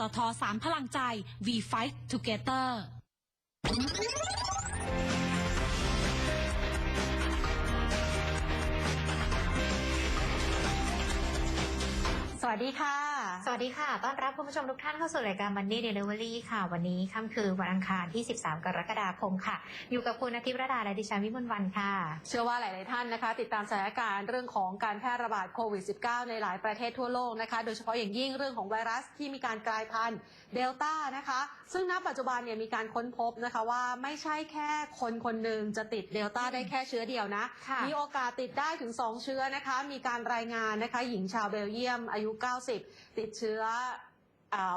ตทสามพลังใจ V Fight Together สวัสดีค่ะ สวัสดีค่ะ ต้อนรับคุณผู้ชมทุกท่านเข้าสู่รายการ Money Delivery ค่ะ วันนี้ค่ำคืนวันอังคารที่ 13 กรกฎาคมค่ะ อยู่กับคุณอาทิตย์ระดาและดิฉันวิมลวันค่ะ เชื่อว่าหลาย ๆ ท่านนะคะ ติดตามสถานการณ์เรื่องของการแพร่ระบาดโควิด -19 ในหลายประเทศทั่วโลกนะคะ โดยเฉพาะอย่างยิ่งเรื่องของไวรัสที่มีการกลายพันธุ์เดลต้านะคะ ซึ่งณปัจจุบันเนี่ยมีการค้นพบนะคะว่าไม่ใช่แค่คนคนหนึ่งจะติดเดลต้าได้แค่เชื้อเดียวนะค่ะมีโอกาสติดได้ถึง 2 เชื้อนะคะ มีการรายงานนะคะ หญิงชาวเบลเยียมอายุ 90 ติดเชื้ออ่า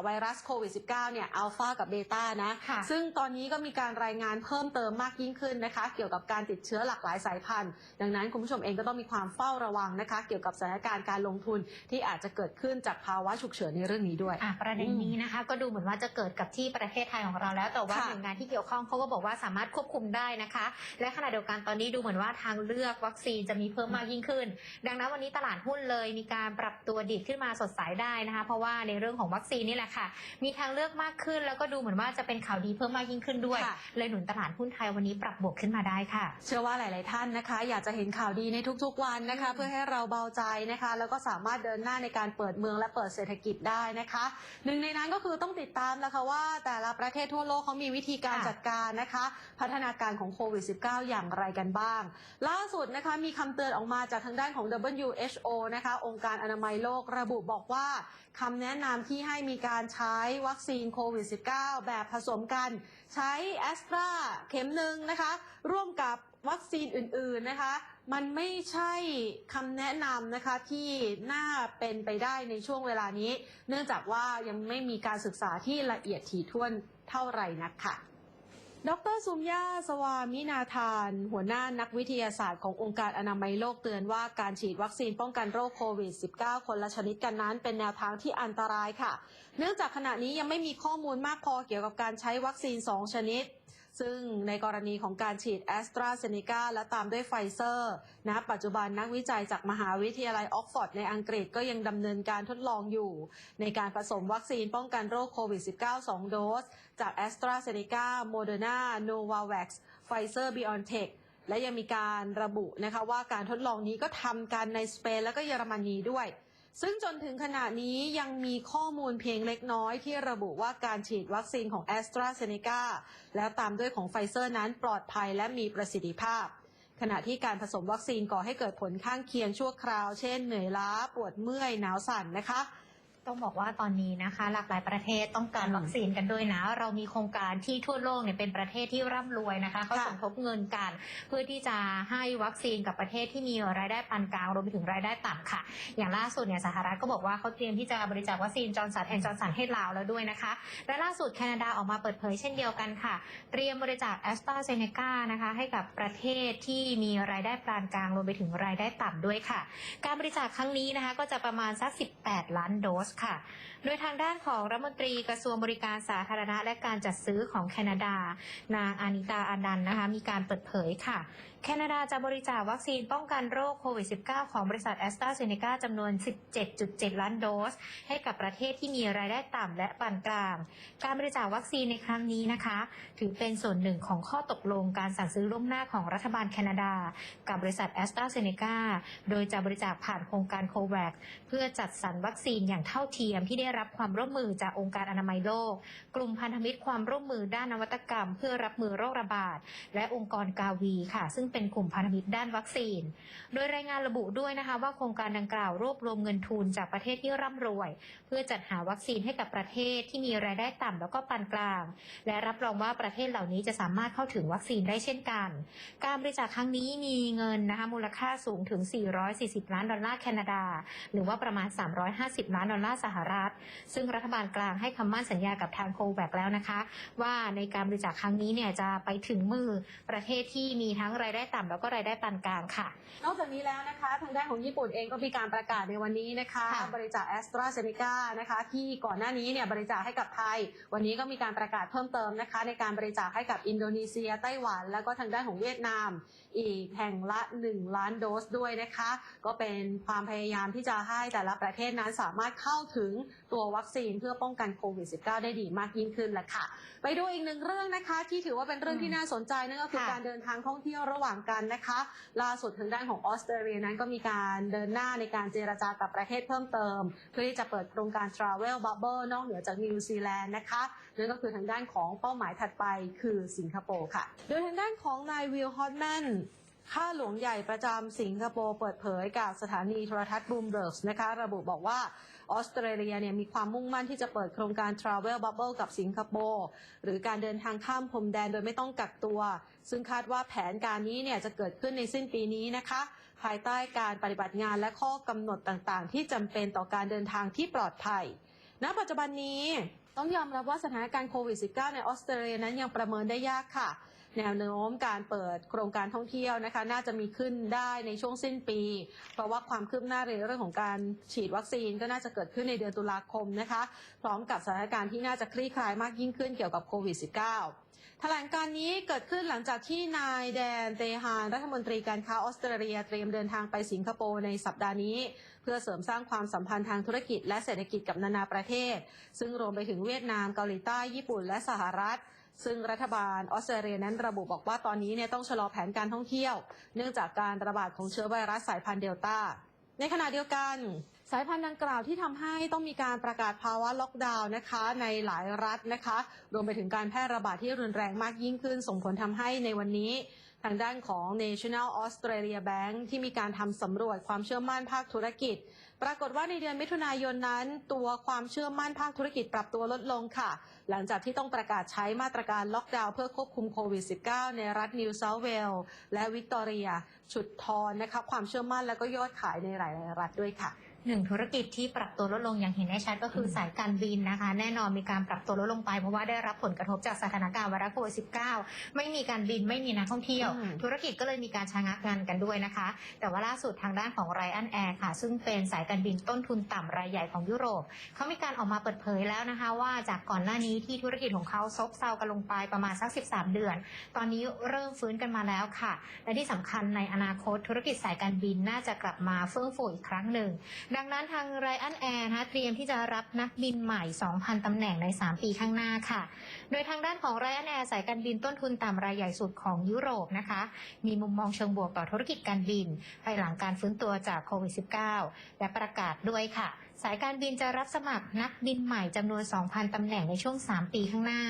ไวรัสโควิด -19 เนี่ยอัลฟากับเบต้านะค่ะซึ่งตอนนี้ก็มีการรายงานเพิ่มเติมมากยิ่งขึ้นนะคะ เกี่ยวกับการติดเชื้อหลากหลายสายพันธุ์ ดังนั้นคุณผู้ชมเองก็ต้องมีความเฝ้าระวังนะคะ เกี่ยวกับสถานการณ์การลงทุนที่อาจจะเกิดขึ้นจากภาวะฉุกเฉินในเรื่องนี้ด้วยอะประเด็นนี้นะคะ ก็ดูเหมือนว่าจะเกิดกับที่ประเทศไทยของเราแล้วแต่ว่าค่ะหน่วยงานที่เกี่ยวข้องเขาก็บอกว่าสามารถควบคุมได้นะคะ และขณะเดียวกันตอนนี้ดูเหมือนว่าทางเลือกวัคซีนจะมีเพิ่มมากยิ่งขึ้น ดังนั้นวันนี้ตลาดหุ้นเลยมีการปรับตัวดีดขึ้นมาสดใสได้นะคะ เพราะว่าในเรื่องของวัคซีนนี่แหละค่ะ มีทางเลือกมากขึ้น แล้วก็ดูเหมือนว่าจะเป็นข่าวดีเพิ่มมากยิ่งขึ้นด้วย ค่ะ เลยหนุนตลาดหุ้นไทยวันนี้ปรับบวกขึ้นมาได้ค่ะ เชื่อว่าหลาย ๆ ท่านนะคะ อยากจะเห็นข่าวดีในทุก ๆ วันนะคะอืมเพื่อให้เราเบาใจนะคะ แล้วก็สามารถเดินหน้าในการเปิดเมืองและเปิดเศรษฐกิจได้นะคะ หนึ่งในนั้นก็คือต้องติดตามนะคะว่าแต่ละประเทศทั่วโลกเขามีวิธีการค่ะ จัดการนะคะ พัฒนาการของโควิด -19 อย่างไรกันบ้าง ล่าสุดนะคะมีคำเตือนออกมาจากทางด้านของ WHO นะคะ องค์การอนามัยโลกระบุบอกว่าคำแนะนำที่ให้มีการใช้วัคซีนโควิด -19 แบบผสมกัน ใช้แอสตราเข็มหนึ่งนะคะ ร่วมกับวัคซีนอื่นๆนะคะ มันไม่ใช่คำแนะนำนะคะที่น่าเป็นไปได้ในช่วงเวลานี้ เนื่องจากว่ายังไม่มีการศึกษาที่ละเอียดถี่ถ้วนเท่าไหร่นักค่ะ ดรซุมยาสวามินาธาน หัวหน้านักวิทยาศาสตร์ขององค์การอนามัยโลกเตือนว่าการฉีดวัคซีนป้องกันโรคโควิด -19 คนละชนิดกันนั้น เป็นแนวทางที่อันตรายค่ะ เนื่องจากขณะนี้ยังไม่มีข้อมูลมากพอเกี่ยวกับการใช้วัคซีน 2 ชนิด ซึ่งในกรณีของการฉีดแอสตราเซเนกาและตามด้วยไฟเซอร์ณปัจจุบันนักวิจัยจากมหาวิทยาลัยออกฟอร์ดในอังกฤษก็ยังดำเนินการทดลองอยู่ ในการผสมวัคซีนป้องกันโรคโควิด -19 2 โดส จากแอสตราเซเนกาโมเดอร์นาโนวาแว็กซ์ไฟเซอร์บิออนเทคและยังมีการระบุนะคะว่าการทดลองนี้ก็ทำกันในสเปนและก็เยอรมนีด้วย ซึ่งจนถึงขณะนี้ยังมีข้อมูลเพียงเล็กน้อยที่ระบุว่าการฉีดวัคซีนของแอสตราเซเนกาแล้วตามด้วยของไฟเซอร์นั้นปลอดภัยและมีประสิทธิภาพ ขณะที่การผสมวัคซีนก่อให้เกิดผลข้างเคียงชั่วคราว เช่นเหนื่อยล้าปวดเมื่อยหนาวสั่นนะคะ ต้องบอกว่าตอนนี้นะคะ หลากหลายประเทศต้องการอืมวัคซีนกันด้วยนะ เรามีโครงการที่ทั่วโลกเนี่ยเป็นประเทศที่ร่ำรวยนะคะเขาค่ะสมทบเงินกันเพื่อที่จะให้วัคซีนกับประเทศที่มีรายได้ปานกลางรวมไปถึงรายได้ต่ำค่ะ อย่างล่าสุดเนี่ยสหรัฐก็บอกว่าเขาเตรียมที่จะบริจาควัคซีนจอร์นสันแอนจอร์นสันให้ลาวแล้วด้วยนะคะ และล่าสุดแคนาดาออกมาเปิดเผยเช่นเดียวกันค่ะ เตรียมบริจาคแอสตราเซเนกานะคะให้กับประเทศที่มีรายได้ปานกลางรวมไปถึงรายได้ต่ำด้วยค่ะ การบริจาคครั้งนี้นะคะก็จะประมาณสัก 18 ล้านโดสค่ะ โดยทางด้านของรัฐมนตรีกระทรวงบริการสาธารณะและการจัดซื้อของแคนาดา นางอานิตาอานันต์นะคะมีการเปิดเผยค่ะแคนาดาจะบริจาควัคซีนป้องกันโรคโควิด -19 ของบริษัทแอสตราเซเนกาจำนวน 17.7 ล้านโดส ให้กับประเทศที่มีรายได้ต่ำและปานกลาง การบริจาควัคซีนในครั้งนี้นะคะ ถือเป็นส่วนหนึ่งของข้อตกลงการสั่งซื้อล่วงหน้าของรัฐบาลแคนาดา กับบริษัทแอสตราเซเนกาโดยจะบริจาคผ่านโครงการโควัคเพื่อจัดสรรวัคซีนอย่างเท่าเทียมที่ได้รับความร่วมมือจากองค์การอนามัยโลก กลุ่มพันธมิตรความร่วมมือด้านนวัตกรรม เพื่อรับมือโรคระบาด และองค์กรกาวีค่ะ ซึ่งเป็นกลุ่มพันธมิตรด้านวัคซีน โดยรายงานระบุด้วยนะคะว่าโครงการดังกล่าวรวบรวมเงินทุนจากประเทศที่ร่ำรวย เพื่อจัดหาวัคซีนให้กับประเทศที่มีรายได้ต่ำแล้วก็ปานกลาง และรับรองว่าประเทศเหล่านี้จะสามารถเข้าถึงวัคซีนได้เช่นกัน การบริจาคครั้งนี้มีเงินนะคะมูลค่าสูงถึง 440 ล้านดอลลาร์แคนาดา หรือว่าประมาณ 350 ล้านดอลลาร์สหรัฐ ซึ่งรัฐบาลกลางให้คำมั่นสัญญากับทางโคแวคแล้วนะคะ ว่าในการบริจาคครั้งนี้เนี่ยจะไปถึงมือประเทศที่มีทั้งรายได้ต่ำแล้วก็รายได้ปานกลางค่ะ นอกจากนี้แล้วนะคะทางด้านของญี่ปุ่นเองก็มีการประกาศในวันนี้นะคะค่ะบริจาคแอสตราเซเนกานะคะที่ก่อนหน้านี้เนี่ยบริจาคให้กับไทย วันนี้ก็มีการประกาศเพิ่มเติมนะคะ ในการบริจาคให้กับอินโดนีเซียไต้หวัน แล้วก็ทางด้านของเวียดนามอีกแห่งละ 1 ล้านโดสด้วยนะคะ ก็เป็นความพยายามที่จะให้แต่ละประเทศนั้นสามารถเข้าถึงตัววัคซีนเพื่อป้องกันโควิด -19 ได้ดีมากยิ่งขึ้นแหละค่ะ ไปดูอีกหนึ่งเรื่องนะคะ ที่ถือว่าเป็นเรื่องที่น่าสนใจนั่นก็คือการเดินทางท่องเที่ยวระหว่างกันนะคะ ล่าสุดทางด้านของออสเตรเลียนั้นก็มีการเดินหน้าในการเจรจากับประเทศเพิ่มเติม เพื่อที่จะเปิดโครงการ Travel Bubble นอกเหนือจากนิวซีแลนด์นะคะ นั่นก็คือทางด้านของเป้าหมายถัดไปคือสิงคโปร์ค่ะ โดยทางด้านของนายวิลฮอตแมนข้าหลวงใหญ่ประจำสิงคโปร์เปิดเผยกับสถานีโทรทัศน์บูมเบิร์กนะคะ ระบุบอกว่าออสเตรเลียเนี่ยมีความมุ่งมั่นที่จะเปิดโครงการ Travel Bubble กับสิงคโปร์หรือการเดินทางข้ามพรมแดนโดยไม่ต้องกักตัว ซึ่งคาดว่าแผนการนี้เนี่ยจะเกิดขึ้นในสิ้นปีนี้นะคะ ภายใต้การปฏิบัติงานและข้อกำหนดต่างๆ ที่จำเป็นต่อการเดินทางที่ปลอดภัยณปัจจุบันนี้ ต้องยอมรับว่าสถานการณ์โควิด -19 ในออสเตรเลียนั้นยังประเมินได้ยากค่ะ แนวโน้มการเปิดโครงการท่องเที่ยวนะคะ น่าจะมีขึ้นได้ในช่วงสิ้นปี เพราะว่าความคืบหน้าในเรื่องของการฉีดวัคซีนก็น่าจะเกิดขึ้นในเดือนตุลาคมนะคะ พร้อมกับสถานการณ์ที่น่าจะคลี่คลายมากยิ่งขึ้นเกี่ยวกับโควิด -19 แถลงการนี้เกิดขึ้นหลังจากที่นายแดนเตฮานรัฐมนตรีการค้าออสเตรเลียเตรียมเดินทางไปสิงคโปร์ในสัปดาห์นี้ เพื่อเสริมสร้างความสัมพันธ์ทางธุรกิจและเศรษฐกิจกับนานาประเทศ ซึ่งรวมไปถึงเวียดนามเกาหลีใต้ญี่ปุ่น และสหรัฐซึ่งรัฐบาลออสเตรเลียนั้นระบุบอกว่าตอนนี้เนี่ยต้องชะลอแผนการท่องเที่ยว เนื่องจากการระบาดของเชื้อไวรัสสายพันธุ์เดลต้า ในขณะเดียวกันสายพันธุ์ดังกล่าวที่ทำให้ต้องมีการประกาศภาวะล็อกดาวน์นะคะในหลายรัฐนะคะ รวมไปถึงการแพร่ระบาดที่รุนแรงมากยิ่งขึ้น ส่งผลทำให้ในวันนี้ ทางด้านของ National Australia Bank ที่มีการทำสำรวจความเชื่อมั่นภาคธุรกิจ ปรากฏว่าในเดือนมิถุนายนนั้น ตัวความเชื่อมั่นภาคธุรกิจปรับตัวลดลงค่ะ หลังจากที่ต้องประกาศใช้มาตรการล็อกดาวน์เพื่อควบคุมโควิด -19 ในรัฐนิวเซาท์เวลส์และวิกตอเรีย ฉุดทอนนะคะความเชื่อมั่นและก็ยอดขายในหลายๆรัฐด้วยค่ะ หนึ่งธุรกิจที่ปรับตัวลดลงอย่างเห็นได้ชัดก็คือสายการบินนะคะ แน่นอนมีการปรับตัวลดลงไป เพราะว่าได้รับผลกระทบจากสถานการณ์ไวรัสโควิด -19 ไม่มีการบินไม่มีนักท่องเที่ยวอืมธุรกิจก็เลยมีการชะงักงานกันด้วยนะคะ แต่ว่าล่าสุดทางด้านของไรอันแอร์ค่ะ ซึ่งเป็นสายการบินต้นทุนต่ำรายใหญ่ของยุโรปเขามีการออกมาเปิดเผยแล้วนะคะ ว่าจากก่อนหน้านี้ที่ธุรกิจของเขาซบเซากันลงไปประมาณสัก 13 เดือน ตอนนี้เริ่มฟื้นกันมาแล้วค่ะ และที่สำคัญในอนาคตธุรกิจสายการบินน่าจะกลับมาเฟื่องฟูอีกครั้งหนึ่งดังนั้นทางไรอันแอร์นะเตรียมที่จะรับนักบินใหม่ 2,000 ตำแหน่งใน 3 ปีข้างหน้าค่ะ โดยทางด้านของไรอันแอร์สายการบินต้นทุนต่ำรายใหญ่สุดของยุโรปนะคะ มีมุมมองเชิงบวกต่อธุรกิจการบิน ภายหลังการฟื้นตัวจากโควิด -19 และประกาศด้วยค่ะ สายการบินจะรับสมัครนักบินใหม่จำนวน 2,000 ตำแหน่งในช่วง 3 ปีข้างหน้า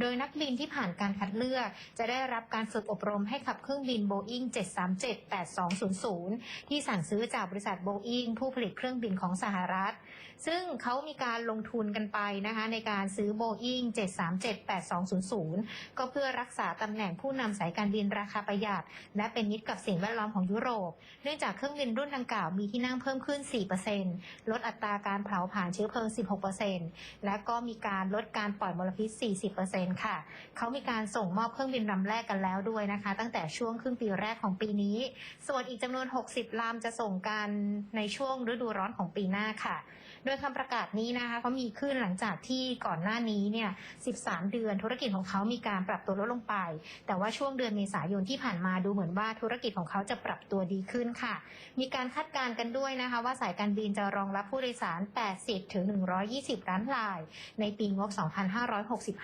โดยนักบินที่ผ่านการคัดเลือก จะได้รับการฝึกอบรมให้ขับเครื่องบิน Boeing 737-8200 ที่สั่งซื้อจากบริษัท Boeing ผู้ผลิตเครื่องบินของสหรัฐ ซึ่งเขามีการลงทุนกันไปนะคะในการซื้อ Boeing 737-8200 ก็เพื่อรักษาตำแหน่งผู้นำสายการบินราคาประหยัด และเป็นมิตรกับสิ่งแวดล้อมของยุโรป เนื่องจากเครื่องบินรุ่นดังกล่าวมีที่นั่งเพิ่มขึ้น 4%ลดอัตราการเผาผลาญเชื้อเพลิง 16%และก็มีการลดการปล่อยมลพิษ 40%ค่ะ เขามีการส่งมอบเครื่องบินลำแรกกันแล้วด้วยนะคะ ตั้งแต่ช่วงครึ่งปีแรกของปีนี้ ส่วนอีกจำนวน 60 ลำจะส่งกันในช่วงฤดูร้อนของปีหน้าค่ะ โดยคำประกาศนี้นะคะเขามีขึ้นหลังจากที่ก่อนหน้านี้เนี่ย 13 เดือนธุรกิจของเขามีการปรับตัวลดลงไป แต่ว่าช่วงเดือนเมษายนที่ผ่านมาดูเหมือนว่าธุรกิจของเขาจะปรับตัวดีขึ้นค่ะ มีการคาดการณ์กันด้วยนะคะ ว่าสายการบินจะรองรับผู้โดยสาร 80 ถึง 120 ล้านราย ในปีงบ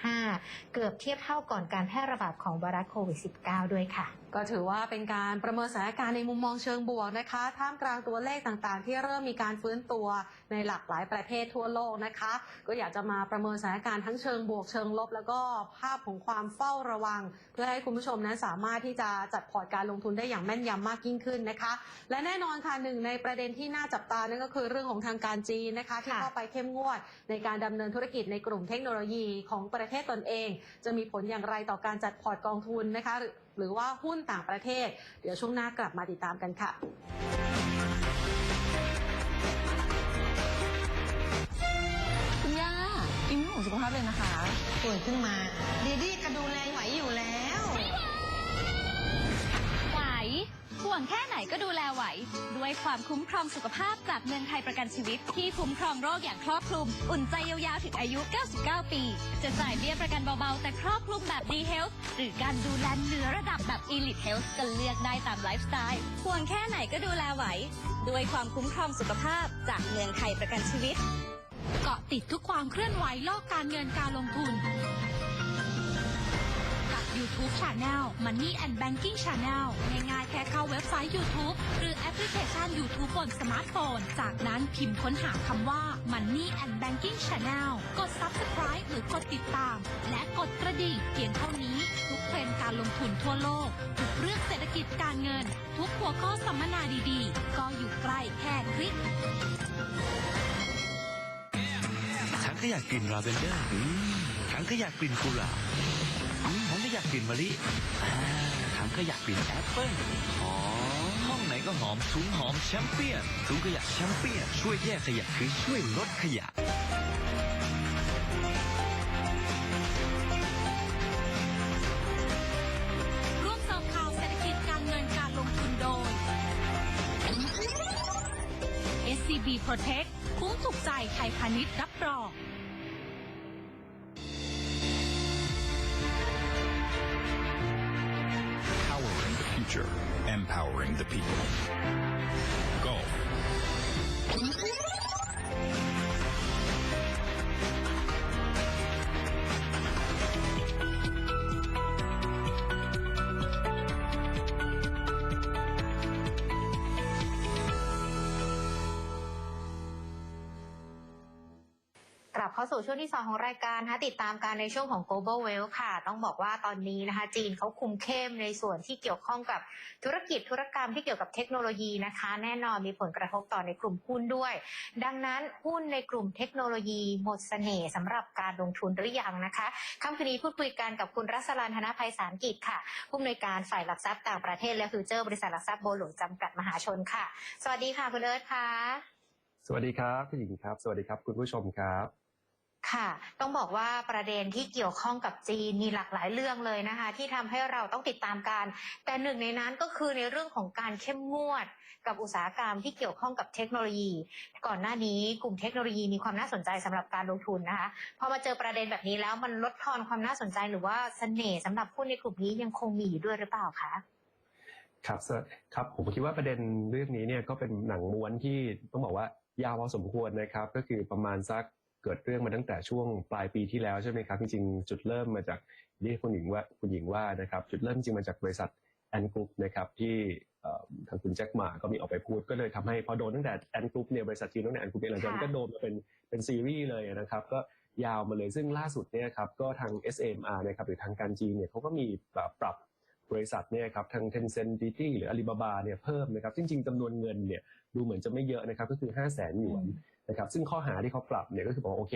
2565 เกือบเทียบเท่าก่อนการแพร่ระบาดของไวรัสโควิด -19 ด้วยค่ะ ก็ถือว่าเป็นการประเมินสถานการณ์ในมุมมองเชิงบวกนะคะ ท่ามกลางตัวเลขต่างๆ ที่เริ่มมีการฟื้นตัวในหลากหลายประเทศทั่วโลกนะคะ ก็อยากจะมาประเมินสถานการณ์ทั้งเชิงบวกเชิงลบ แล้วก็ภาพของความเฝ้าระวัง เพื่อให้คุณผู้ชมนั้นสามารถที่จะจัดพอร์ตการลงทุนได้อย่างแม่นยำมากยิ่งขึ้นนะคะ และแน่นอนค่ะหนึ่งในประเด็นที่น่าจับตานั่นก็คือเรื่องของทางการจีนนะคะที่เข้าไปเข้มงวดในการดำเนินธุรกิจในกลุ่มเทคโนโลยีของประเทศตนเอง จะมีผลอย่างไรต่อการจัดพอร์ตกองทุนนะคะ หรือว่าหุ้นต่างประเทศ เดี๋ยวช่วงหน้ากลับมาติดตามกันค่ะคุณย่าอินเรื่ของสุขภาพเลยนะคะป่วยขึ้นมาดีดี้จะดูแล วงแค่ไหนก็ดูแลไหว ด้วยความคุ้มครองสุขภาพจากเมืองไทยประกันชีวิต ที่คุ้มครองโรคอย่างครอบคลุม อุ่นใจยาวๆถึงอายุ 99 ปี จะจ่ายเบี้ยประกันเบาๆ แต่ครอบคลุมแบบ D Health หรือการดูแลเหนือระดับแบบ Elite Health ก็เลือกได้ตามไลฟ์สไตล์ห่วงแค่ไหนก็ดูแลไหว ด้วยความคุ้มครองสุขภาพจากเมืองไทยประกันชีวิต เกาะติดทุกความเคลื่อนไหวโลกการเงินการลงทุน YouTube Channel Money and Banking Channel ง่ายๆแค่เข้าเว็บไซต์ YouTube หรือแอปพลิเคชัน YouTube บนสมาร์ทโฟน จากนั้นพิมพ์ค้นหาคำว่า Money and Banking Channel กด Subscribe หรือกดติดตาม และกดกระดิ่งเพียงเท่านี้ ทุกเทรนด์การลงทุนทั่วโลก ทุกเรื่องเศรษฐกิจการเงิน ทุกหัวข้อสัมมนาดีๆ ก็อยู่ใกล้แค่คลิกฉันก็อยากกลิ่นลาเวนเดอร์ฉันก็อยากกลิ่นกุหลาบ อยากกลิ่นมะลิอ่าฉันก็อยากกลิ่นแอปเปิ้ลหอมห้องไหนก็หอมถุงหอมแชมเปี้ยนถุงขยะแชมเปี้ยนช่วยแยกขยะคือช่วยลดขยะร่วมเสริมข่าวเศรษฐกิจการเงินการลงทุนโดย SCB Protect คุ้มถูกใจไทยพาณิชย์รับรอง empowering the people. เข้าสู่ช่วงที่ 2 ของรายการนะคะติดตามการในช่วงของ global wealth ค่ะ ต้องบอกว่าตอนนี้นะคะจีนเขาคุมเข้มในส่วนที่เกี่ยวข้องกับธุรกิจธุรกรรมที่เกี่ยวกับเทคโนโลยีนะคะ แน่นอนมีผลกระทบต่อในกลุ่มหุ้นด้วย ดังนั้นหุ้นในกลุ่มเทคโนโลยีหมดเสน่ห์สำหรับการลงทุนหรือยังนะคะค่ำคืนนี้พูดคุยกันกับคุณรัศรันธนภัยสารกิจค่ะ ผู้อำนวยการฝ่ายหลักทรัพย์ต่างประเทศและฟิวเจอร์บริษัทหลักทรัพย์โบหลวงจำกัดมหาชนค่ะ สวัสดีค่ะคุณเอิร์ธค่ะสวัสดีครับคุณหญิงครับ สวัสดีครับ คุณผู้ชมครับ ค่ะ ต้องบอกว่าประเด็นที่เกี่ยวข้องกับจีนมีหลากหลายเรื่องเลยนะคะ ที่ทำให้เราต้องติดตามกันแต่หนึ่งในนั้นก็คือในเรื่องของการเข้มงวด กับอุตสาหกรรมที่เกี่ยวข้องกับเทคโนโลยี ก่อนหน้านี้กลุ่มเทคโนโลยีมีความน่าสนใจสำหรับการลงทุนนะคะพอมาเจอประเด็นแบบนี้แล้วมันลดทอนความน่าสนใจหรือว่าเสน่ห์สำหรับหุ้นในกลุ่มนี้ยังคงมีอยู่ด้วยหรือเปล่าคะครับครับผมคิดว่าประเด็นเรื่องนี้เนี่ยก็เป็นหนังม้วนที่ต้องบอกว่ายาวพอสมควรนะครับ ก็คือประมาณสัก เกิดเรื่องมาตั้งแต่ช่วงปลายปีที่แล้วใช่ไหมครับจริงๆจุดเริ่มมาจากที่คุณหญิงว่าคุณหญิงว่านะครับ จุดเริ่มจริงมาจากบริษัทแอนกรุ๊ปนะครับที่เอ่อทางคุณแจ็คหมาก็มีออกไปพูดก็เลยทำให้พอโดนตั้งแต่แอนกรุ๊ปเนี่ยบริษัทจีนตั้งแต่แอนกรุ๊ปเนี่ยหลังจากนั้นก็โดนมาเป็นเป็นซีรีส์เลยนะครับ ก็ยาวมาเลยซึ่งล่าสุดเนี่ยครับก็ทาง SMR นะครับหรือทางการจีนเนี่ยเขาก็มีแบบปรับบริษัทเนี่ยครับทาง Tencent Didi หรือ Alibaba เนี่ยเพิ่มนะครับจริงๆจำนวนเงินเนี่ยดูเหมือนจะไม่เยอะนะครับก็คือ 5 0 0แสนหยวน นะครับซึ่งข้อหาที่เขาปรับเนี่ยก็คือบอกว่าโอเค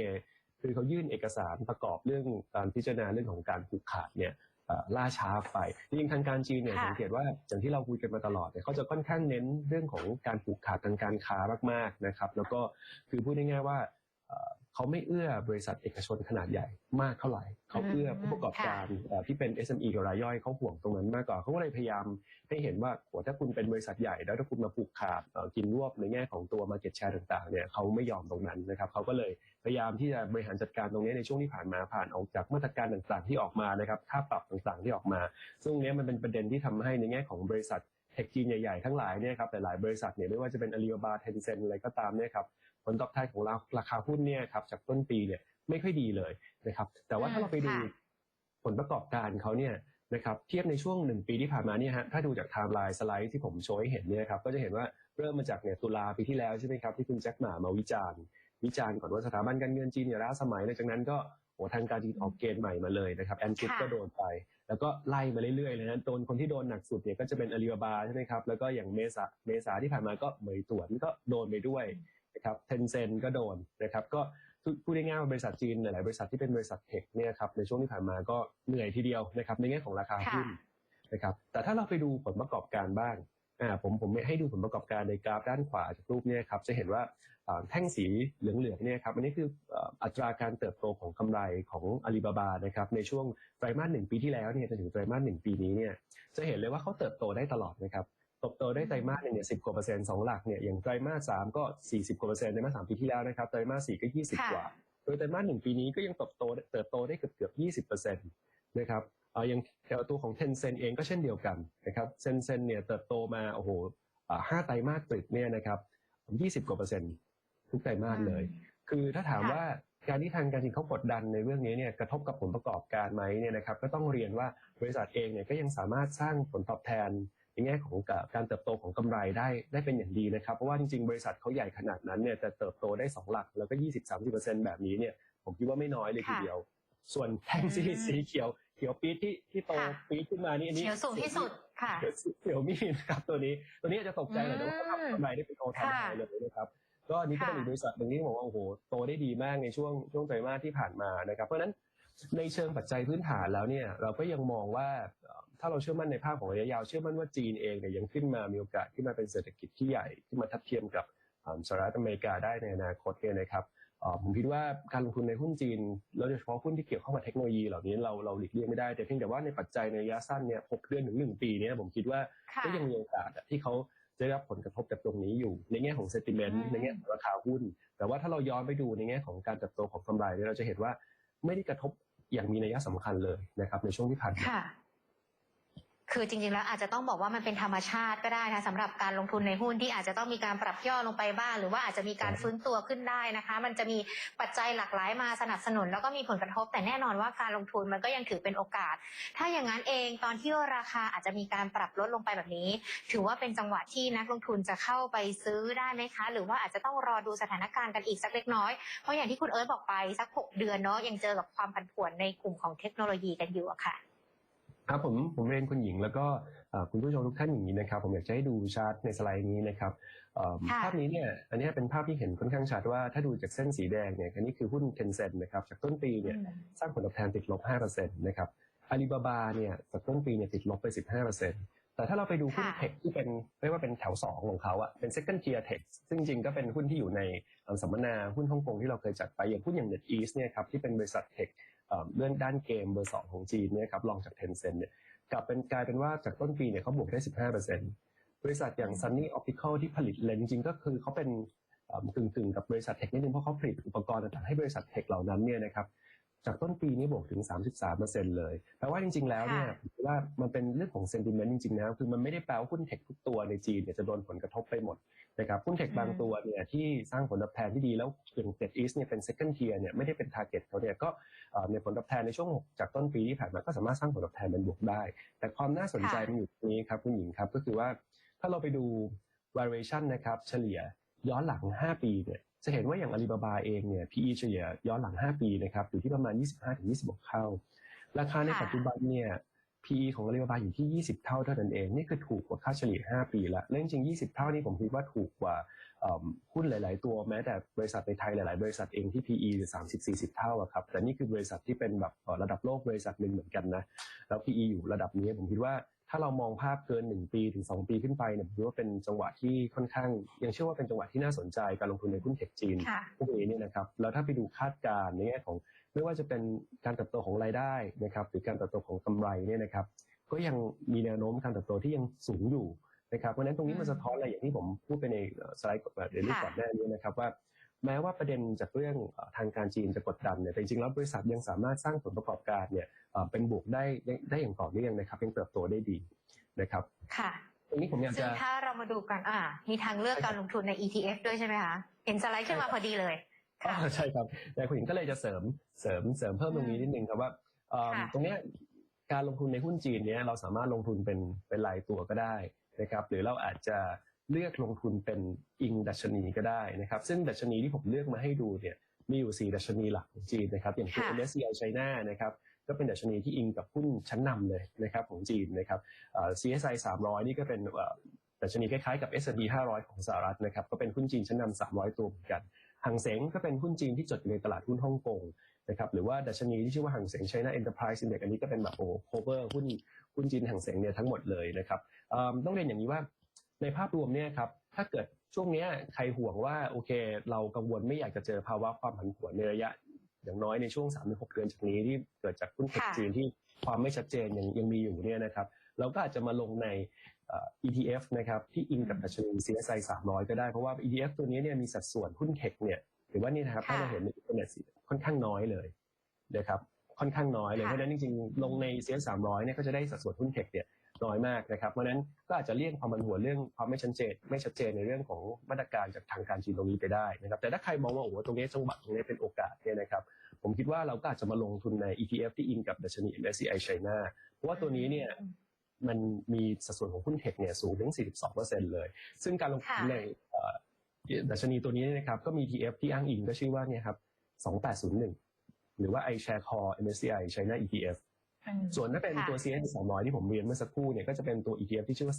คือเขายื่นเอกสารประกอบเรื่องการพิจารณาเรื่องของการผูกขาดเนี่ยเอ่อล่าช้าไปจริงๆทางการจีนเนี่ยค่ะสังเกตว่าอย่างที่เราคุยกันมาตลอดเนี่ยเขาจะค่อนข้างเน้นเรื่องของการผูกขาดทางการค้ามากๆนะครับ แล้วก็คือพูดง่ายๆว่า เอ่อเขาไม่เอื้อบริษัทเอกชนขนาดใหญ่มากเท่าไหร่ เขาเอื้อผู้ประกอบการเอ่อที่เป็น SME กับรายย่อยเขาห่วงตรงนั้นมากกว่าเขาก็เลยพยายามให้เห็นว่าโหถ้าคุณเป็นบริษัทใหญ่แล้วถ้าคุณมาผูกขาดเอ่อกินรวบในแง่ของตัว market share ต่างๆเนี่ยเขาไม่ยอมตรงนั้นนะครับเขาก็เลยพยายามที่จะบริหารจัดการตรงนี้ในช่วงที่ผ่านมาผ่านออกจากมาตรการต่างๆที่ออกมานะครับค่าปรับต่างๆที่ออกมา ซึ่งตรงนี้มันเป็นประเด็นที่ทำให้ในแง่ของบริษัทเทคจีนใหญ่ๆทั้งหลายเนี่ยครับหลายๆบริษัทเนี่ยไม่ว่าจะเป็น Alibaba Tencent อะไรก็ตามเนี่ยครับผ ลตอบแทนของเราราคาหุ้นเนี่ยครับจากต้นปีเนี่ยไม่ค่อยดีเลยนะครับ แต่ว่าถ้าเราไปดูค่ะผลประกอบการเขาเนี่ยนะครับเทียบในช่วงหนึ่งปีที่ผ่านมาเนี่ยฮะถ้าดูจากไทม์ไลน์สไลด์ที่ผมโชว์ให้เห็นเนี่ยครับก็จะเห็นว่าเริ่มมาจากเนี่ยตุลาปีที่แล้วใช่ไหมครับที่คุณแจ็คหมามาวิจารณ์ วิจารณ์ก่อนว่าสถาบันการเงินจีนเนี่ยล้าสมัยหลังจากนั้นก็โอ้ทางการจีนออกเกณฑ์ใหม่มาเลยนะครับแอนชิปค่ะก็โดนไป แล้วก็ไล่มาเรื่อยๆเลยนะโดนคนที่โดนหนักสุดเนี่ยก็จะเป็นอาลีบาบาใช่ไหมครับแล้วก็อย่างเมษาเมษาที่ผ่านมาก็เหมยตวนก็โดนไปด้วย นะครับเทนเซนก็โดนนะครับก็พูดง่ายๆว่าบริษัทจีนหลายๆบริษัทที่เป็นบริษัทเทคเนี่ยครับในช่วงที่ผ่านมาก็เหนื่อยทีเดียวนะครับในแง่ของราคาหุ้นนะครับแต่ถ้าเราไปดูผลประกอบการบ้างอ่าผมผมให้ดูผลประกอบการในกราฟด้านขวาจากรูปเนี่ยครับจะเห็นว่าอ่าแท่งสีเหลืองๆเนี่ยครับอันนี้คืออ่าอัตราการเติบโตของกำไรของอาลีบาบานะครับในช่วงไตรมาสหนึ่งปีที่แล้วเนี่ยจนถึงไตรมาสหนึ่งปีนี้เนี่ยจะเห็นเลยว่าเขาเติบโตได้ตลอดนะครับเติบโตได้ไตรมาสหนึ่งเนี่ยสิบกว่าเปอร์เซ็นต์สองหลักเนี่ยอย่างไตรมาสสามก็สี่สิบกว่าเปอร์เซ็นต์ไตรมาสสามปีที่แล้วนะครับไตรมาสสี่ก็ยี่สิบค่ะกว่า โดยไตรมาสหนึ่งปีนี้ก็ยังเติบโตเติบโตได้เกือบเกือบยี่สิบเปอร์เซ็นต์นะครับเอ่อยังแถวตัวของเทนเซนเองก็เช่นเดียวกันนะครับเซนเซนเนี่ยเติบโตมาโอ้โหอ่าห้าไตรมาสติดเนี่ยนะครับยี่สิบกว่าเปอร์เซ็นต์ทุกไตรมาสเลย คือถ้าถามค่ะว่าการที่ทางการจีนเขากดดันในเรื่องนี้เนี่ยกระทบกับผลประกอบการไหมเนี่ยนะครับก็ต้องเรียนว่าบริษัทเองเนี่ยก็ยังสามารถสร้างผลตอบแทน ในแง่ของการเติบโตของกำไรได้ได้เป็นอย่างดีนะครับ เพราะว่าจริงๆ บริษัทเขาใหญ่ขนาดนั้นเนี่ยจะเติบโตได้ 2 หลัก แล้วก็ 20-30%แบบนี้เนี่ยผมคิดว่าไม่น้อยเลยทีเดียว ส่วนแท่งสีอืมสีเขียวเขียวปี๊ดที่ที่โตค่ะปี๊ดขึ้นมานี่อันนี้เขียวสูงที่สุดค่ะเสี่ยวมี่นะครับตัวนี้ตัวนี้อาจจะตกใจหน่อยแต่ว่าเขาทำกำไรได้เป็นโอทามค่ะไฮเลยนะครับก็อันนี้ก็เป็นค่ะอีกบริษัทหนึ่งที่ผมว่าโอ้โหโตได้ดีมากในช่วงช่วงไตรมาสที่ผ่านมานะครับ เพราะฉะนั้นในเชิงปัจจัยพื้นฐานแล้วเนี่ยเราก็ยังมองว่าเอ่อ ถ้าเราเชื่อมั่นในภาพของระยะยาว เชื่อมั่นว่าจีนเองเนี่ยยังขึ้นมามีโอกาสขึ้นมาเป็นเศรษฐกิจที่ใหญ่ขึ้นมาทัดเทียมกับอ่าสหรัฐอเมริกาได้ในอนาคตเนี่ยนะครับเอ่อผมคิดว่าการลงทุนในหุ้นจีนแล้วโดยเฉพาะหุ้นที่เกี่ยวข้องกับเทคโนโลยีเหล่านี้เราเราหลีกเลี่ยงไม่ได้แต่เพียงแต่ว่าในปัจจัยในระยะสั้นเนี่ยหกเดือนถึงหนึ่งปีเนี่ยผมคิดว่าค่ะก็ยังมีโอกาสอะที่เขาจะได้รับผลกระทบจากตรงนี้อยู่ ในแง่ของเซติเมนอืต์มในแง่ของราคาหุ้น แต่ว่าถ้าเราย้อนไปดูในแง่ของการเติบโตของกำไรเนี่ยเราจะเห็นว่าไม่ได้กระทบอย่างมีนัยสำคัญเลยนะครับในช่วงที่ผ่านมา ค่ะคือจริงๆแล้วอาจจะต้องบอกว่ามันเป็นธรรมชาติก็ได้นะสำหรับการลงทุนในหุ้นที่อาจจะต้องมีการปรับย่อลงไปบ้าง หรือว่าอาจจะมีการฟื้นตัวขึ้นได้นะคะ มันจะมีปัจจัยหลากหลายมาสนับสนุน แล้วก็มีผลกระทบ แต่แน่นอนว่าการลงทุนมันก็ยังถือเป็นโอกาส ถ้าอย่างนั้นเองตอนที่ราคาอาจจะมีการปรับลดลงไปแบบนี้ ถือว่าเป็นจังหวะที่นักลงทุนจะเข้าไปซื้อได้ไหมคะ หรือว่าอาจจะต้องรอดูสถานการณ์กันอีกสักเล็กน้อยเพราะอย่างที่คุณเอิร์ธบอกไปสักหกเดือนเนาะยังเจอกับความผันผวนในกลุ่มของเทคโนโลยีกันอยู่อะค่ะ ครับผมผมเรียนคุณหญิงแล้วก็เอ่อคุณผู้ชมทุกท่านอย่างนี้นะครับ ผมอยากจะให้ดูชาร์ตในสไลด์นี้นะครับเอิ่มค่ะภาพนี้เนี่ยอันนี้เป็นภาพที่เห็นค่อนข้างชัดว่าถ้าดูจากเส้นสีแดงเนี่ยอันนี้คือหุ้นเทนเซ็นนะครับจากต้นปีเนี่ยสร้างผลตอบแทนติดลบ5%นะครับอาลีบาบาเนี่ยจากต้นปีเนี่ยติดลบไป 15%แต่ถ้าเราไปดูหุ้นค่ะเทคที่เป็นเรียกว่าเป็นแถว 2 ของเขาอะเป็น second tier tech ซึ่งจริงๆก็เป็นหุ้นที่อยู่ในเอ่อสัมมนาหุ้นฮ่องกงที่เราเคยจัดไปอย่างหุ้นอย่าง NetEase เนี่ยครับที่เป็นบริษัทเทค เอ่อเรื่องด้านเกมเบอร์2ของจีนเนี่ยครับรองจาก Tencent เนี่ยกลับเป็นกลายเป็นว่าจากต้นปีเนี่ยเขาบวกได้ 15%บริษัทอย่าง Sunny Optical ที่ผลิตเลนส์จริงๆก็คือเขาเป็นเอิ่มกึ่งๆกับบริษัทเทคนิดนึงเพราะเขาผลิตอุปกรณ์ต่างๆให้บริษัทเทคเหล่านั้นเนี่ยนะครับจากต้นปีนี้บวกถึง 33%เลยแปลว่าจริง ๆ แล้วเนี่ยค่ะผมคิดว่ามันเป็นเรื่องของเซนติเมนต์จริงๆนะคือมันไม่ได้แปลว่าหุ้นเทคทุกตัวในจีนเนี่ยจะโดนผลกระทบไปหมด นะครับหุ้นเทคบางตัวเนี่ยที่สร้างผลตอบแทนที่ดีแล้วอย่างเต็ดอีสเนี่ยเป็น second tier เนี่ยไม่ได้เป็น target เขาเนี่ยก็เอ่อในผลตอบแทนในช่วงจากต้นปีที่ผ่านมาก็สามารถสร้างผลตอบแทนเป็นบวกได้ แต่ความน่าสนใจค่ะมันอยู่ตรงนี้ครับคุณหญิงครับก็คือว่าถ้าเราไปดู valuation นะครับเฉลี่ยย้อนหลัง 5 ปีเนี่ยจะเห็นว่าอย่างอาลีบาบาเองเนี่ย PE เฉลี่ยย้อนหลัง 5 ปีนะครับอยู่ที่ประมาณ 25-26 เท่า ราคาในค่ะปัจจุบันเนี่ย PE ของอาลีบาบาอยู่ที่ 20 เท่าเท่านั้นเอง นี่คือถูกกว่าค่าเฉลี่ย 5 ปีแล้วและจริงๆ20 เท่านี่ผมคิดว่าถูกกว่าเอิ่มหุ้นหลาย ๆ ตัวแม้แต่บริษัทในไทยหลาย ๆ บริษัทเองที่ PE หรือ30-40 เท่าอะครับแต่นี่คือบริษัทที่เป็นแบบเอ่อระดับโลกบริษัทหนึ่งเหมือนกันนะแล้ว PE อยู่ระดับนี้ผมคิดว่าถ้าเรามองภาพเกิน 1 ปีถึง 2 ปีขึ้นไปเนี่ยผมคิดว่าเป็นจังหวะที่ค่อนข้าง ยังเชื่อว่าเป็นจังหวะที่น่าสนใจการลงทุนในหุ้นเทคจีนค่ะพวกนี้เนี่ยนะครับแล้วถ้าไปดูคาดการณ์ในแง่ของไม่ว่าจะเป็นการเติบโตของรายได้นะครับหรือการเติบโตของกำไรเนี่ยนะครับก็ยังมีแนวโน้มการเติบโตที่ยังสูงอยู่นะครับเพราะฉะนั้นตรงนี้มันอืมสะท้อนอะไรอย่างที่ผมพูดไปในเอ่อสไลด์ก่อนเดี๋ยวรูปค่ะก่อนหน้านี้นะครับว่าแม้ว่าประเด็นจากเรื่องเอ่อทางการจีนจะกดดันเนี่ยแต่จริงๆแล้วบริษัทยังสามารถสร้างผลประกอบการเนี่ยเอ่อเป็นบวกได้ได้ได้อย่างต่อเนื่องนะครับยังเติบโตได้ดีนะครับ ค่ะตรงนี้ผมอยากซึ่จะงถ้าเรามาดูกันอ่ามีทางเลือกการลงทุนใน ETF ด้วยใช่ไหมคะเห็นสไลด์ขึ้นมาพอดีเลยอ๋ค่ะอ ใช่ครับแต่คุณหญิงก็เลยจะเสริมเสริมเสริมเพิ่มตรงนี้นิดนึงครับว่าเอิ่มค่ะตรงเนี้ยการลงทุนในหุ้นจีนเนี้ยเราสามารถลงทุนเป็นเป็นรายตัวก็ได้นะครับ หรือเราอาจจะเลือกลงทุนเป็นอิงดัชนีก็ได้นะครับ ซึ่งดัชนีที่ผมเลือกมาให้ดูเนี่ยมีอยู่ 4 ดัชนีหลักของจีนนะครับ อย่างตัวค่ะ MSCI China นะครับก็เป็นดัชนีที่อิงกับหุ้นชั้นนำเลยนะครับของจีนนะครับเอ่อ CSI 300 นี่ก็เป็นเอ่อดัชนีคล้ายๆกับ S&P 500 ของสหรัฐนะครับ ก็เป็นหุ้นจีนชั้นนำ300 ตัวเหมือนกัน หังเสงก็เป็นหุ้นจีนที่จดอยู่ในตลาดหุ้นฮ่องกงนะครับหรือว่าดัชนีที่ชื่อว่าหังเสง China Enterprise Index อันนี้ก็เป็นแบบโอ้โห cover หุ้นหุ้นจีนหังเสงเนี่ยทั้งหมดเลยนะครับเอิ่มต้องเรียนอย่างนี้ว่าในภาพรวมเนี่ยครับถ้าเกิดช่วงเนี้ยใครห่วงว่าโอเค เรากังวลไม่อยากจะเจอภาวะความผันผวนในระยะ อย่างน้อยในช่วง3-6เดือนจากนี้ที่เกิดจากหุ้นเทคค่ะจีนที่ความไม่ชัดเจนยังยังมีอยู่เนี่ยนะครับเราก็อาจจะมาลงในเอ่อ ETF นะครับที่อิงกับดัชนี CSI 300 ก็ได้เพราะว่า ETF ตัวนี้เนี่ยมีสัดส่วนหุ้นเทคเนี่ยหรือว่านี่นะครับถ้าเราเห็นในอินเทอร์เน็ตค่อนข้างน้อยเลยนะครับค่อนข้างน้อยเลยเพราะฉะนั้นจริงๆลงใน CS 300เนี่ยก็จะได้สัดส่วนหุ้นเทคเนี่ยน้อยมากนะครับเพราะฉะนั้นก็อาจจะเลี่ยงความมันหัวเรื่องความไม่ชัดเจนไม่ชัดเจนในเรื่องของมาตรการจากทางการจีนตรงนี้ไปได้นะครับแต่ถ้าใครมองว่าโอ้โหตรงนี้จังหวะตรงนี้เป็นโอกาสเนี่ยนะครับผมคิดว่าเราก็อาจจะมาลงทุนใน ETF ที่อิงกับดัชนี MSCI China เพราะว่าตัวนี้เนี่ย มันมีสัดส่วนของหุ้นเทคเนี่ยสูงถึง 42%เลย ซึ่งการลงทุนค่ะในเอ่อดัชนีตัวนี้นะครับก็มี ETF ที่อ้างอิงก็ชื่อว่าเนี่ยครับ 2801 หรือว่า iShare Core MSCI China ETF อืมส่วนถ้าเป็นค่ะตัว CS 200 ที่ผมเรียนเมื่อสักครู่เนี่ยก็จะเป็นตัว ETF ที่ชื่อว่า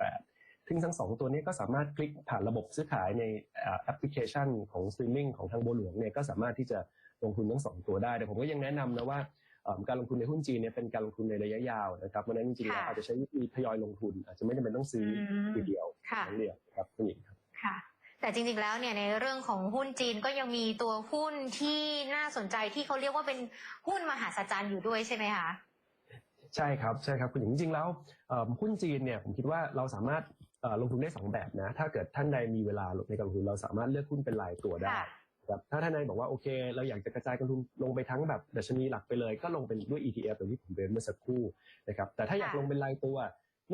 3188 ซึ่งทั้งสองตัวนี้ก็สามารถคลิกผ่านระบบซื้อขายในเอ่อแอปพลิเคชันของสตรีมมิ่งของทางบัวหลวงเนี่ยก็สามารถที่จะลงทุนทั้งสองตัวได้ แต่ผมก็ยังแนะนำนะว่าเอิ่ม การลงทุนในหุ้นจีนเนี่ยเป็นการลงทุนในระยะยาวนะครับเพราะฉะนั้นจริงๆแล้วค่ะอาจจะใช้วิธีทยอยลงทุน อาจจะไม่จำเป็นต้องซื้ออมทีเดียวค่ะครั้งเดียวครับคุณหญิงครับค่ะแต่จริงๆ แล้วเนี่ยในเรื่องของหุ้นจีนก็ยังมีตัวหุ้นที่น่าสนใจที่เขาเรียกว่าเป็นหุ้นมหาศาลอยู่ด้วยใช่ไหมคะใช่ครับใช่ครับคุณหญิงจริงๆแล้วเอิ่มหุ้นจีนเนี่ยผมคิดว่าเราสามารถเอ่อลงทุนได้สองแบบนะ ถ้าเกิดท่านใดมีเวลาในการลงทุนเราสามารถเลือกหุ้นเป็นรายตัวได้ ค่ะครับถ้าท่านใดบอกว่าโอเค เราอยากจะกระจายการลงทุนลงไปทั้งแบบดัชนีหลักไปเลย ก็ลงเป็นด้วย ETF อย่างที่ผมเรียนเมื่อสักครู่นะครับแต่ถ้าอยากค่ะลงเป็นรายตัว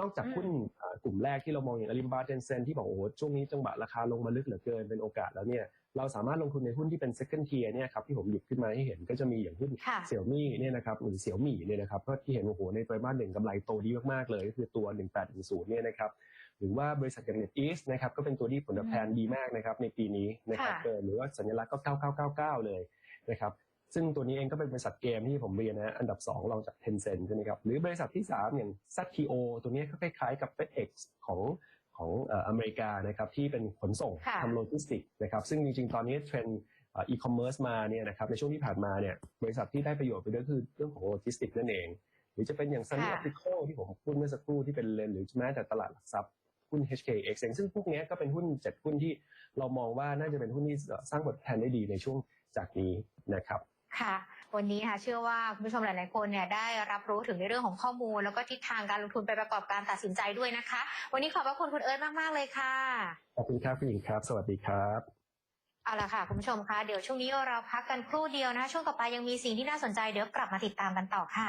นอกจากอืมหุ้นอ่ากลุ่มแรกที่เรามองอย่างอลิมบาเทนเซนที่บอกโอ้โหช่วงนี้จังหวะราคาลงมาลึกเหลือเกินเป็นโอกาสแล้วเนี่ยเราสามารถลงทุนในหุ้นที่เป็น second tier เนี่ยครับที่ผมหยิบขึ้นมาให้เห็นก็จะมีอย่างหุ้นค่ะเสี่ยวมี่เนี่ยนะครับหรือเสี่ยวหมี่เนี่ยนะครับก็ที่เห็นโอ้โหในไตรมาสหนึ่งกำไรโตดีมากๆเลยก็คือตัว 1810เนี่ยนะครับ หรือว่าบริษัทอย่าง NetEase นะครับก็เป็นตัวที่ผลตอบแทนดีมากนะครับในปีนี้นะครับค่ะเออหรือว่าสัญลักษณ์ก็9999 เลยนะครับซึ่งตัวนี้เองก็เป็นบริษัทเกมที่ผมเรียนนะอันดับ 2 รองจาก Tencent ใช่ไหมครับหรือบริษัทที่ 3 อย่าง ZTO ตัวนี้ก็คล้ายๆกับ FedEx ของของเอ่ออเมริกานะครับที่เป็นขนส่งค่ะทำโลจิสติกส์นะครับซึ่งจริงๆ ตอนนี้เทรนด์อีคอมเมิร์ซมาเนี่ยนะครับในช่วงที่ผ่านมาเนี่ยบริษัทที่ได้ประโยชน์ไปด้วยคือเรื่องของโลจิสติกส์นั่นเอง หรือจะเป็นอย่าง Sunny ค่ะ Optical ที่ผมพูดเมื่อสักครู่ที่เป็นเลนส์หรือแม้แต่ตลาดหลักทรัพย์ หุ้น HKX เองซึ่งพวกเนี้ยก็เป็นหุ้นเจ็ดหุ้นที่เรามองว่าน่าจะเป็นหุ้นที่สร้างผลตอบแทนได้ดีในช่วงจากนี้นะครับค่ะวันนี้ค่ะเชื่อว่าคุณผู้ชมหลาย ๆ คนเนี่ยได้รับรู้ถึงในเรื่องของข้อมูล แล้วก็ทิศทางการลงทุนไปประกอบการตัดสินใจด้วยนะคะ วันนี้ขอบพระคุณคุณเอิร์ธมาก ๆ เลยค่ะขอบคุณครับคุณหญิงครับ สวัสดีครับเอาละค่ะคุณผู้ชมคะเดี๋ยวช่วงนี้เราพักกันครู่เดียวนะคะช่วงต่อไปยังมีสิ่งที่น่าสนใจเดี๋ยวกลับมาติดตามกันต่อค่ะ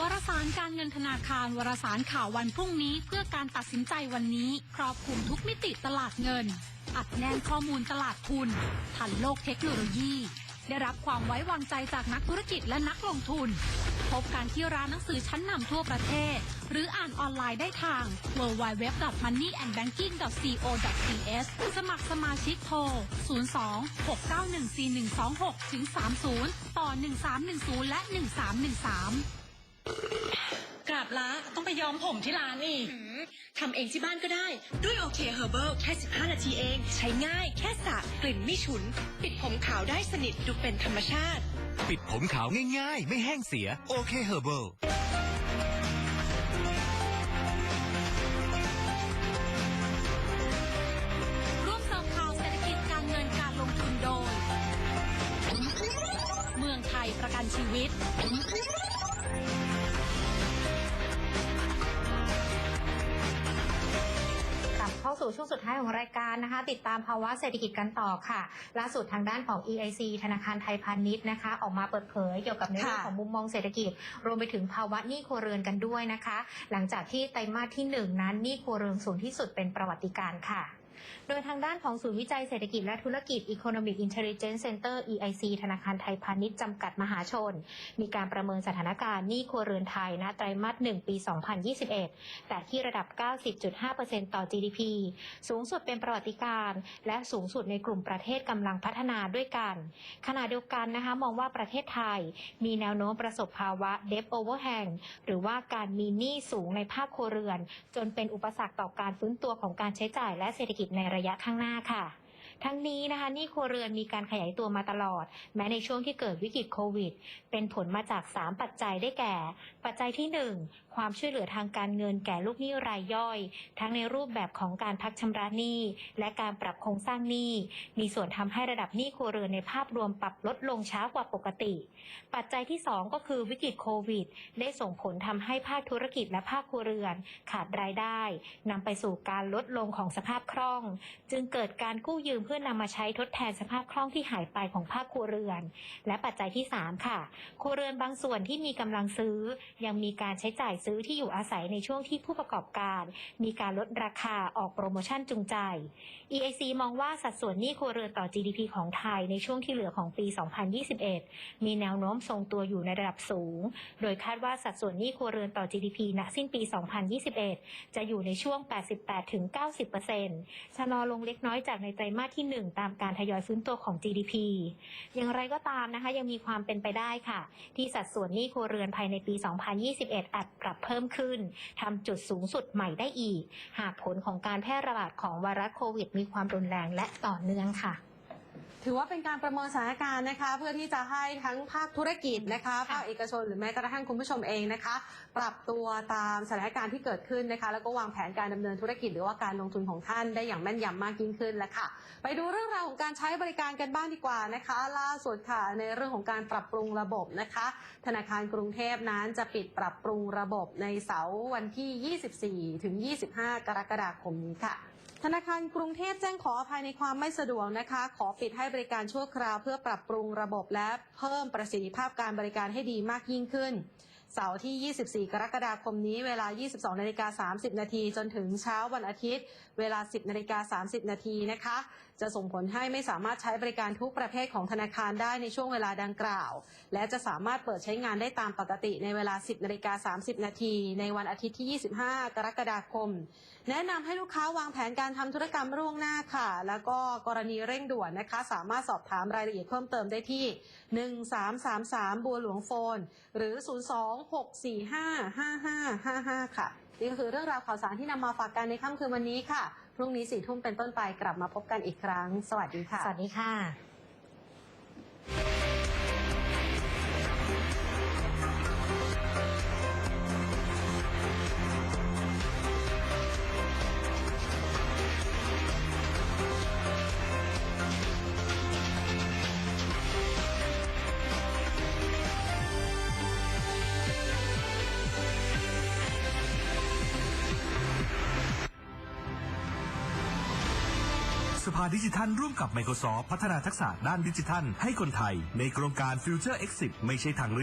วารสารการเงินธนาคารวารสารข่าววันพรุ่งนี้ เพื่อการตัดสินใจวันนี้ ครอบคลุมทุกมิติตลาดเงิน อัดแน่นข้อมูลตลาดทุนทันโลกเทคโนโลยี ได้รับความไว้วางใจจากนักธุรกิจและนักลงทุน พบกันที่ร้านหนังสือชั้นนำทั่วประเทศ หรืออ่านออนไลน์ได้ทาง www.moneyandbanking.co.th สมัครสมาชิกโทร 02 691 4126 ถึง 30 ต่อ 1310 และ 1313 กราบละต้องไปย้อมผมที่ร้านอีกทำเองที่บ้านก็ได้ ด้วยโอเคเฮอร์เบิลแค่ 15 นาทีเอง ใช้ง่ายแค่สระกลิ่นไม่ฉุน ปิดผมขาวได้สนิทดูเป็นธรรมชาติ ปิดผมขาวง่ายๆ ไม่แห้งเสียโอเคเฮอร์เบิลร่วมเสริมข่าวเศรษฐกิจการเงินการลงทุนโดย เมืองไทยประกันชีวิต สู่สู่ช่วงสุดท้ายของรายการนะคะ ติดตามภาวะเศรษฐกิจกันต่อค่ะ ล่าสุดทางด้านของ EIC ธนาคารไทยพาณิชย์นะคะ ออกมาเปิดเผยเกี่ยวกับในเรื่องค่ะของมุมมองเศรษฐกิจ รวมไปถึงภาวะหนี้ครัวเรือนกันด้วยนะคะ หลังจากที่ไตรมาสที่หนึ่งนั้นหนี้ครัวเรือนสูงที่สุดเป็นประวัติการณ์ค่ะ โดยทางด้านของศูนย์วิจัยเศรษฐกิจและธุรกิจ Economic Intelligence Center EIC ธนาคารไทยพาณิชย์จำกัดมหาชน มีการประเมินสถานการณ์หนี้ครัวเรือนไทยณไตรมาส 1 ปี 2021 แต่ที่ระดับ 90.5%ต่อ GDP สูงสุดเป็นประวัติการณ์และสูงสุดในกลุ่มประเทศกำลังพัฒนาด้วยกัน ขณะเดียวกันนะคะมองว่าประเทศไทย มีแนวโน้มประสบภาวะ debt overhang หรือว่าการมีหนี้สูงในภาคครัวเรือน จนเป็นอุปสรรคต่อการฟื้นตัวของการใช้จ่ายและเศรษฐกิจในระยะข้างหน้าค่ะ ทั้งนี้นะคะหนี้ครัวเรือนมีการขยายตัวมาตลอด แม้ในช่วงที่เกิดวิกฤตโควิด เป็นผลมาจาก 3 ปัจจัยได้แก่ ปัจจัยที่ 1 ความช่วยเหลือทางการเงินแก่ลูกหนี้รายย่อย ทั้งในรูปแบบของการพักชำระหนี้ และการปรับโครงสร้างหนี้ มีส่วนทำให้ระดับหนี้ครัวเรือนในภาพรวมปรับลดลงช้ากว่าปกติ ปัจจัยที่ 2 ก็คือวิกฤตโควิด ได้ส่งผลทำให้ภาคธุรกิจและภาคครัวเรือน ขาดรายได้นำไปสู่การลดลงของสภาพคล่อง จึงเกิดการกู้ยืมเพื่อนำมาใช้ทดแทนสภาพคล่องที่หายไปของภาคครัวเรือน และปัจจัยที่ 3 ค่ะครัวเรือนบางส่วนที่มีกำลังซื้อ ยังมีการใช้จ่ายซื้อที่อยู่อาศัยในช่วงที่ผู้ประกอบการ มีการลดราคาออกโปรโมชั่นจูงใจ EIC มองว่าสัดส่วนหนี้ครัวเรือนต่อ GDP ของไทยในช่วงที่เหลือของปี 2021 มีแนวโน้มทรงตัวอยู่ในระดับสูง โดยคาดว่าสัดส่วนหนี้ครัวเรือนต่อ GDP ณสิ้นปี 2021 จะอยู่ในช่วง 88-90%ชะลอลงเล็กน้อยจากในไตรมาสที่ 1 ตามการทยอยฟื้นตัวของ GDP อย่างไรก็ตามนะคะยังมีความเป็นไปได้ค่ะ ที่สัดส่วนหนี้ครัวเรือนภายในปี 2021 อาจปรับเพิ่มขึ้นทำจุดสูงสุดใหม่ได้อีก หากผลของการแพร่ระบาดของไวรัสโควิด มีความรุนแรงและต่อเนื่องค่ะ ถือว่าเป็นการประเมินสถานการณ์นะคะ เพื่อที่จะให้ทั้งภาคธุรกิจนะคะภาคเอกชนหรือแม้กระทั่งคุณผู้ชมเองนะคะ ปรับตัวตามสถานการณ์ที่เกิดขึ้นนะคะ แล้วก็วางแผนการดำเนินธุรกิจหรือว่าการลงทุนของท่านได้อย่างแม่นยำมากยิ่งขึ้นแล้วค่ะ ไปดูเรื่องราวของการใช้บริการกันบ้างดีกว่านะคะ ล่าสุดค่ะในเรื่องของการปรับปรุงระบบนะคะ ธนาคารกรุงเทพนั้นจะปิดปรับปรุงระบบในเสาร์วันที่ 24 ถึง 25 กรกฎาคมนี้ค่ะ ธนาคารกรุงเทพแจ้งขออภัยในความไม่สะดวกนะคะ ขอปิดให้บริการชั่วคราวเพื่อปรับปรุงระบบและเพิ่มประสิทธิภาพการบริการให้ดีมากยิ่งขึ้น เสาร์ที่ 24 กรกฎาคมนี้เวลา 22นาฬิกา30 นาทีจนถึงเช้าวันอาทิตย์ เวลา 10นาฬิกา30 นาทีนะคะ จะส่งผลให้ไม่สามารถใช้บริการทุกประเภทของธนาคารได้ในช่วงเวลาดังกล่าว และจะสามารถเปิดใช้งานได้ตามปกติในเวลา 10นาฬิกา30 นาทีในวันอาทิตย์ที่ 25 กรกฎาคม แนะนำให้ลูกค้าวางแผนการทำธุรกรรมล่วงหน้าค่ะ แล้วก็กรณีเร่งด่วนนะคะ สามารถสอบถามรายละเอียดเพิ่มเติมได้ที่ 1333 บัวหลวงโฟน หรือ 026455555 ค่ะ นี่ก็คือเรื่องราวข่าวสารที่นำมาฝากกันในค่ำคืนวันนี้ค่ะ พรุ่งนี้สี่ทุ่มเป็นต้นไปกลับมาพบกันอีกครั้ง สวัสดีค่ะ สวัสดีค่ะ จิทัลร่วมกับ Microsoft พัฒนาทักษะด้านดิจิทัล ให้คนไทย ในโครงการ Future Exit ไม่ใช่ทางเลือก